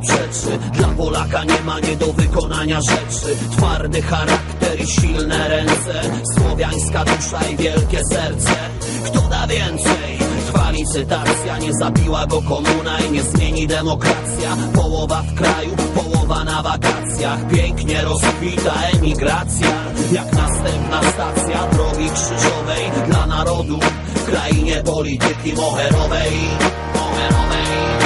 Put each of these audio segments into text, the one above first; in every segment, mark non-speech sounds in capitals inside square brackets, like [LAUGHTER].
przeczy Dla Polaka nie ma nie do wykonania rzeczy. Twardy charakter i silne ręce. Słowiańska dusza i wielkie serce. Kto da więcej? Trwa licytacja, nie zabiła go komuna i nie zmieni demokracja. Połowa w kraju, połowa na wakacjach. Pięknie rozkwita emigracja. Jak następna stacja drogi krzyżowej Dla narodu. W krainie polityki moherowej. Moherowej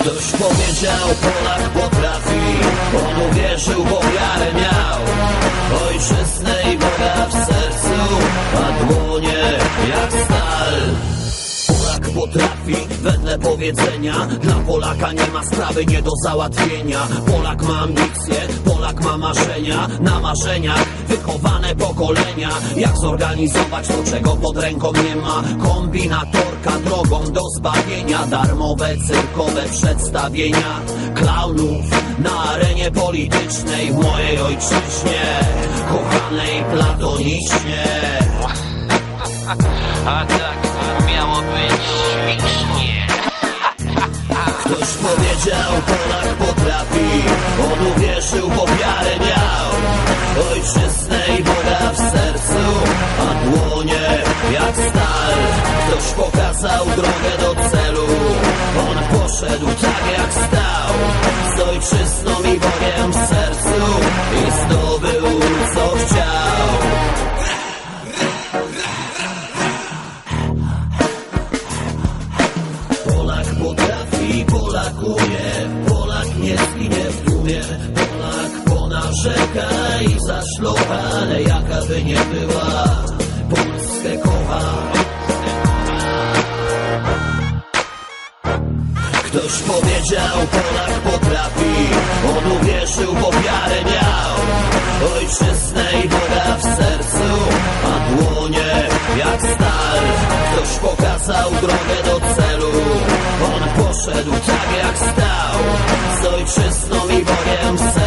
Ktoś powiedział, Polak potrafi On uwierzył, bo wiarę miał potrafi, wedle powiedzenia Dla Polaka nie ma sprawy nie do załatwienia. Polak ma ambicje, Polak ma marzenia. Na marzeniach wychowane pokolenia. Jak zorganizować to, czego pod ręką nie ma? Kombinatorka drogą do zbawienia. Darmowe cyrkowe przedstawienia Klaunów na arenie politycznej W mojej ojczyźnie Kochanej platonicznie. [LAUGHS] A tak miało być ślicznie. Ktoś powiedział, Polak potrafi. On uwierzył, bo wiarę miał. Ojczyznę i Boga w sercu A dłonie jak stal. Ktoś pokazał drogę do celu. On poszedł tak jak stał potrafi, Polakuje Polak nie zginie w tłumie. Polak ponarzeka i zaszlocha Ale jaka by nie była. Polskę kocha. Ktoś powiedział, Polak potrafi. On uwierzył, bo wiarę miał. Ojczyznę i Boga w sercu A dłonie jak stal. Ktoś pokazał drogę do celu poszedł tak jak stał. Z ojczyzną i Bogiem sercu